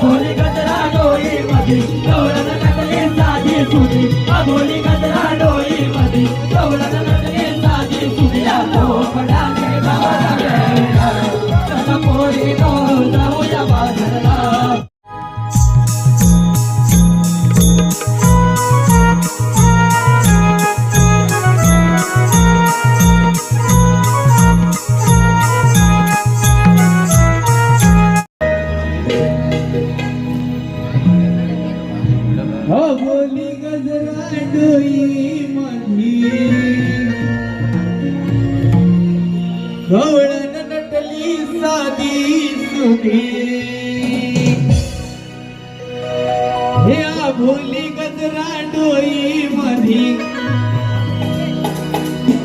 अबोली कचरा डोळी मध्ये दौडत नटले साधी सुधी. अबोली कचरा डोळी मध्ये दौडत नटले साधी सुधी. पोपडा गे बाबा गे पोरी तो जाऊया बाजारला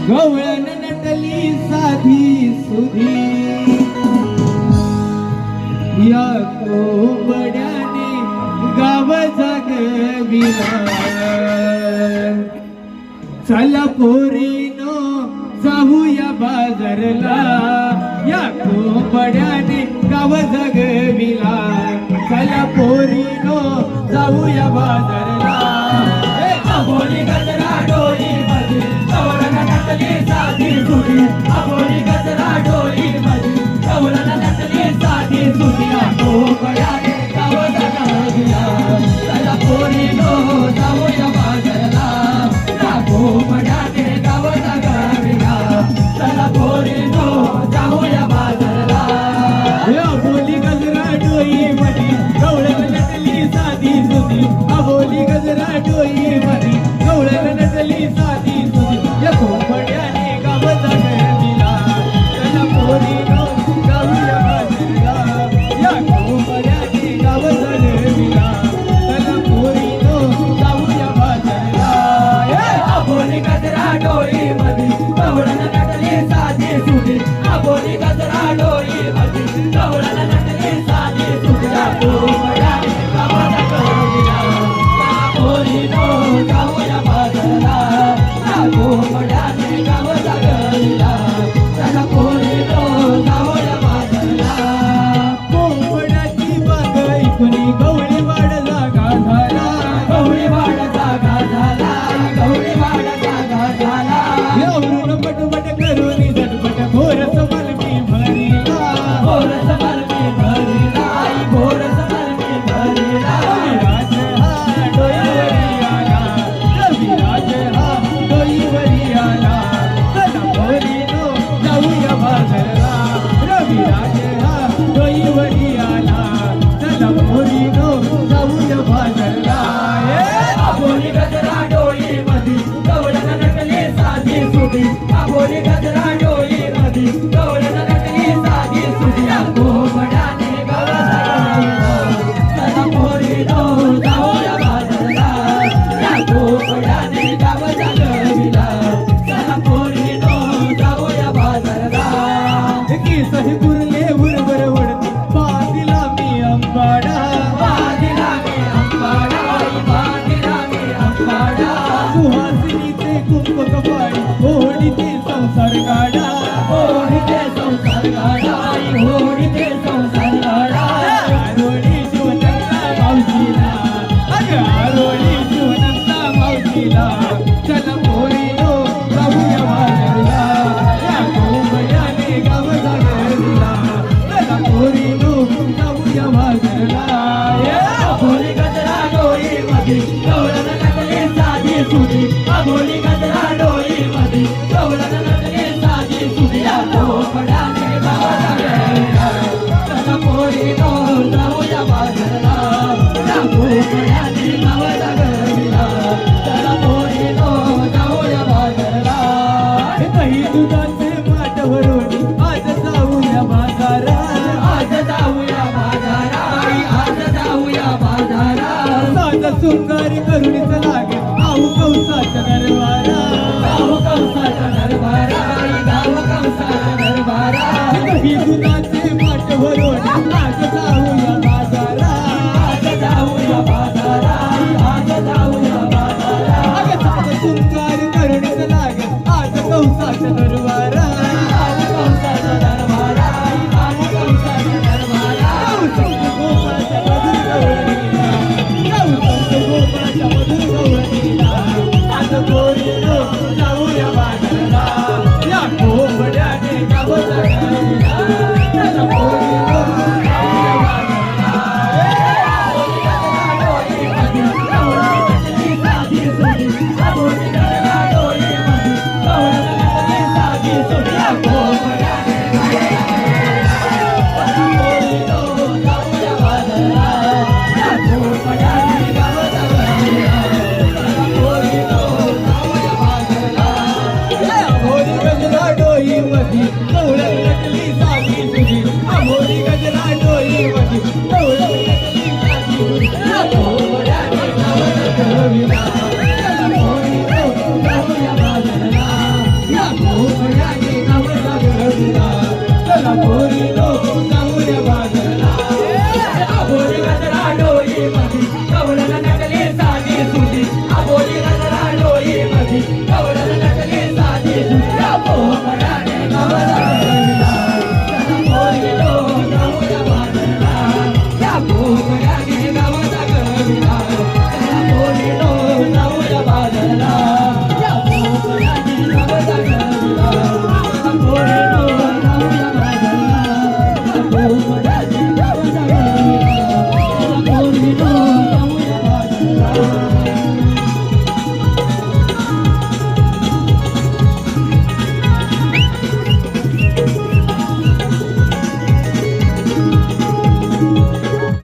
गवळण नटली साधी सुधी. या कोबड्याने गाव जगविला. चला पोरीनो जाऊया बाजारला. या कोबड्याने गाव जगविला. चला पोरीनो जाऊया बाजारला. सुटली अगोरी गजरा डोली माझी कौलाला नटली साधी सुटली डोळी मधी सुवासिनीचे कुंभ कपाळी होळी ते संसार गाडा होळी ते संसार गाडा होळी ते संसार गाडा आरोळी शिवनंदा मावशीला. आरोळी शिवनंदा मावशीला. ओंकारी करुणीचा लागे आऊ कौसाच्या चला पोरी